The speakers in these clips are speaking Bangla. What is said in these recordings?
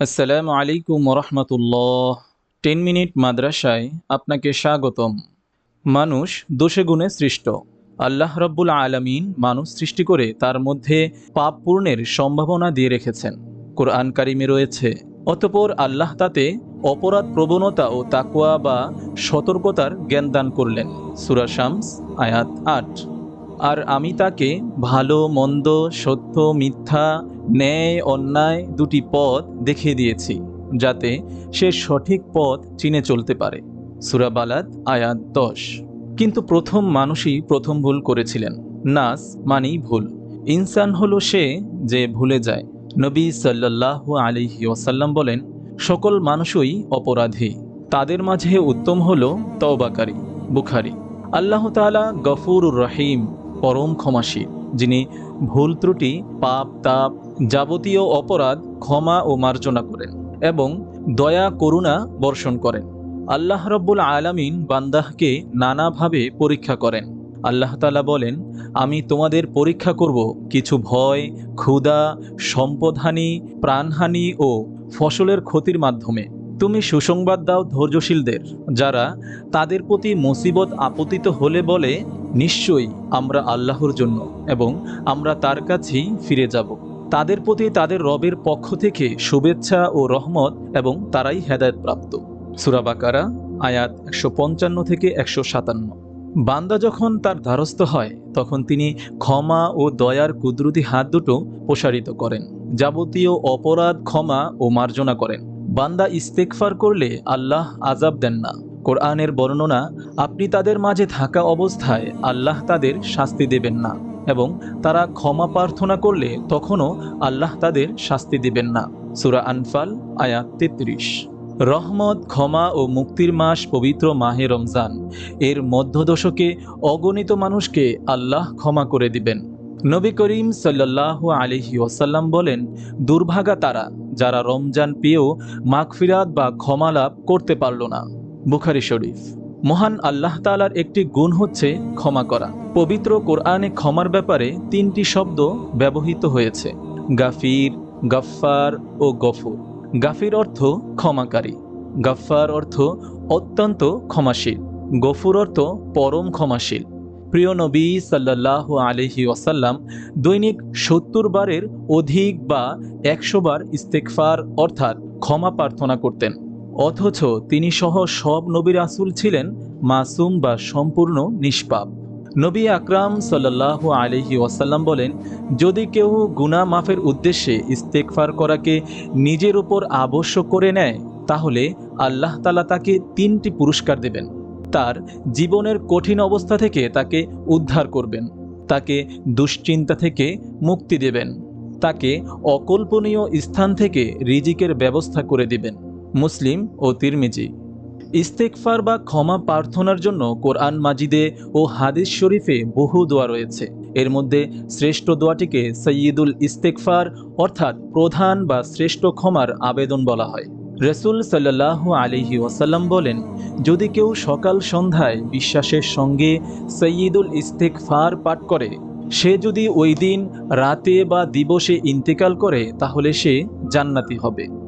আসসালামু আলাইকুম রহমতুল্লাহ টেন মিনিট মাদ্রাসায় আপনাকে স্বাগতম। মানুষ দোষে গুণে সৃষ্ট। আল্লাহ রব্বুল আলমিন মানুষ সৃষ্টি করে তার মধ্যে পাপ পূর্ণের সম্ভাবনা দিয়ে রেখেছেন। কোরআন কারিমে রয়েছে, অতপর আল্লাহ তাতে অপরাধ প্রবণতা ও তাকুয়া বা সতর্কতার জ্ঞান দান করলেন। সুরাশামস আয়াত আট। আর আমি তাকে ভালো, মন্দ, সত্য, মিথ্যা ন্যায়, অন্যায় দুটি পথ দেখিয়ে দিয়েছি, যাতে সে সঠিক পথ চিনে চলতে পারে। সুরাবালাদ আয়াত দশ। কিন্তু প্রথম মানুষই প্রথম ভুল করেছিলেন। নাস মানেই ভুল। ইনসান হলো সে যে ভুলে যায়। নবী সাল্লাহ আলিহি ওসাল্লাম বলেন, সকল মানুষই অপরাধী। তাদের মাঝে উত্তম হল তওবাকারী, বুখারি। আল্লাহ তালা গফুর রহিম, পরম ক্ষমাশীল। যিনি ভুল ত্রুটি, পাপ, তাপ, যাবতীয় অপরাধ ক্ষমা ও মার্জনা করেন এবং দয়া, করুণা বর্ষণ করেন। আল্লাহ রব্বুল আলামিন বান্দাহকে নানাভাবে পরীক্ষা করেন। আল্লাহ তালা বলেন, আমি তোমাদের পরীক্ষা করব কিছু ভয়, ক্ষুধা, সম্পদহানি, প্রাণহানি ও ফসলের ক্ষতির মাধ্যমে। তুমি সুসংবাদ দাও ধৈর্যশীলদের, যারা তাদের প্রতি মুসিবত আপতিত হলে বলে নিশ্চয়ই আমরা আল্লাহর জন্য এবং আমরা তার কাছেই ফিরে যাব। তাদের প্রতি তাদের রবের পক্ষ থেকে শুভেচ্ছা ও রহমত এবং তারাই হেদায়তপ্রাপ্ত। সুরাবাকারা আয়াত একশো পঞ্চান্ন থেকে একশো সাতান্ন। বান্দা যখন তার দ্বারস্থ হয়, তখন তিনি ক্ষমা ও দয়ার কুদরতি হাত দুটো প্রসারিত করেন, যাবতীয় অপরাধ ক্ষমা ও মার্জনা করেন। বান্দা ইস্তেকফার করলে আল্লাহ আজাব দেন না। কোরআনের বর্ণনা, আপনি তাদের মাঝে থাকা অবস্থায় আল্লাহ তাদের শাস্তি দেবেন না এবং তারা ক্ষমা প্রার্থনা করলে তখনও আল্লাহ তাদের শাস্তি দিবেন না। সুরা আনফাল, আয়াত তেত্রিশ। রহমত, ক্ষমা ও মুক্তির মাস পবিত্র মাহে রমজান। এর মধ্যদশকে অগণিত মানুষকে আল্লাহ ক্ষমা করে দিবেন। নবী করিম সাল্লাহ আলিহি ওসাল্লাম বলেন, দুর্ভাগা তারা যারা রমজান পেয়েও মাগফিরাত বা ক্ষমা লাভ করতে পারল না। বুখারি শরীফ। মহান আল্লাহ তালার একটি গুণ হচ্ছে ক্ষমা করা। পবিত্র কোরআনে ক্ষমার ব্যাপারে তিনটি শব্দ ব্যবহৃত হয়েছে। গাফির, গাফফার ও গফুর। গাফির অর্থ ক্ষমাকারী। গাফফার অর্থ অত্যন্ত ক্ষমাশীল। গফুর অর্থ পরম ক্ষমাশীল। প্রিয় নবী সাল্লাহ আলহি ওয়াসাল্লাম দৈনিক সত্তর বারের অধিক বা একশো বার ইস্তেকফার অর্থাৎ ক্ষমা প্রার্থনা করতেন। অথচ তিনি সহ সব নবী রাসুল ছিলেন মাসুম বা সম্পূর্ণ নিষ্পাপ। নবী আকরাম সাল্লাহ আলহি ওয়াসাল্লাম বলেন, যদি কেউ গুনা মাফের উদ্দেশ্যে ইস্তেকফার করাকে নিজের উপর আবশ্যক করে নেয়, তাহলে আল্লাহ তালা তাকে তিনটি পুরস্কার দেবেন। তার জীবনের কঠিন অবস্থা থেকে তাকে উদ্ধার করবেন, তাকে দুশ্চিন্তা থেকে মুক্তি দেবেন, তাকে অকল্পনীয় স্থান থেকে রিজিকের ব্যবস্থা করে দিবেন। মুসলিম ও তিরমিজি। ইস্তেকফার বা ক্ষমা প্রার্থনার জন্য কোরআন মাজিদে ও হাদিস শরীফে বহু দোয়া রয়েছে। এর মধ্যে শ্রেষ্ঠ দোয়াটিকে সৈয়দুল ইস্তেকফার অর্থাৎ প্রধান বা শ্রেষ্ঠ ক্ষমার আবেদন বলা হয়। রসুল সাল্লাহ আলিহি ওয়াসাল্লাম বলেন, যদি কেউ সকাল সন্ধ্যায় বিশ্বাসের সঙ্গে সৈয়দুল ইস্তেকফার পাঠ করে, সে যদি ওই দিন রাতে বা দিবসে ইন্তেকাল করে, তাহলে সে জান্নাতি হবে।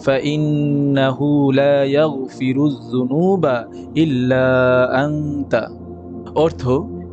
فإنه لا يغفر الذنوب إلا أنت অর্থ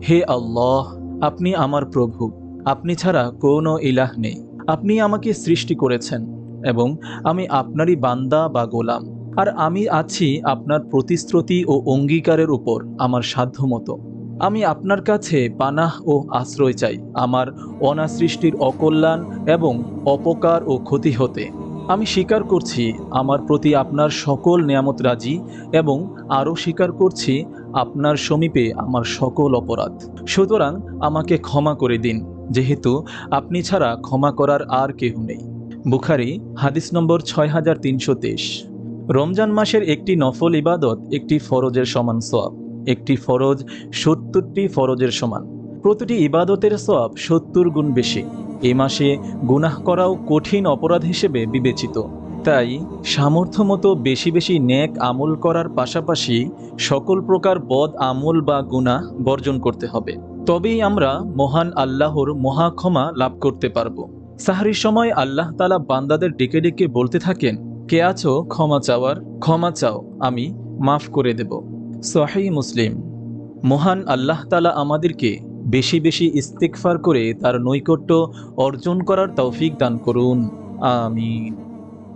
হে আল্লাহ আপনি আমার প্রভু আপনি ছাড়া কোনো ইলাহ নেই আপনি আমাকে সৃষ্টি করেছেন এবং আমি আপনারই বান্দা বা গোলাম আর আমি আছি আপনার প্রতিশ্রুতি ও অঙ্গীকারের উপর আমার সাধ্যমতো আমি আপনার কাছে পানাহ ও আশ্রয় চাই আমার অনাসৃষ্টির অকল্যাণ এবং অপকার ও ক্ষতি হতে আমি স্বীকার করছি আমার প্রতি আপনার সকল নিয়ামত রাজি এবং আরও স্বীকার করছি আপনার সমীপে আমার সকল অপরাধ। সুতরাং আমাকে ক্ষমা করে দিন, যেহেতু আপনি ছাড়া ক্ষমা করার আর কেহ নেই। বুখারি, হাদিস নম্বর ছয় হাজার তিনশো তেইশ। রমজান মাসের একটি নফল ইবাদত একটি ফরজের সমান সব একটি ফরজ সত্তরটি ফরজের সমান। প্রতিটি ইবাদতের সব সত্তর গুণ বেশি। এই মাসে গুনাহ করাও কঠিন অপরাধ হিসেবে বিবেচিত। তাই সামর্থ্য মতো বেশি বেশি নেক আমল করার পাশাপাশি সকল প্রকার বদ আমল বা গুনাহ বর্জন করতে হবে। তবেই আমরা মহান আল্লাহর মহাক্ষমা লাভ করতে পারব। সাহারির সময় আল্লাহ তালা বান্দাদের ডেকে ডেকে বলতে থাকেন, কে আছো? ক্ষমা চাওয়ার, ক্ষমা চাও, আমি মাফ করে দেব। সহি মুসলিম, মহান আল্লাহ তালা আমাদেরকে বেশি বেশি ইস্তেকফার করে তার নৈকট্য অর্জন করার তৌফিক দান করুন আমিন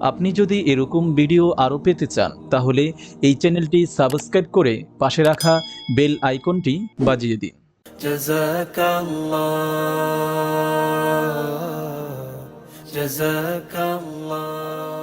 আপনি যদি এরকম ভিডিও আরও পেতে চান তাহলে এই চ্যানেলটি সাবস্ক্রাইব করে পাশে রাখা বেল আইকনটি বাজিয়ে দিন جزاك الله جزاك الله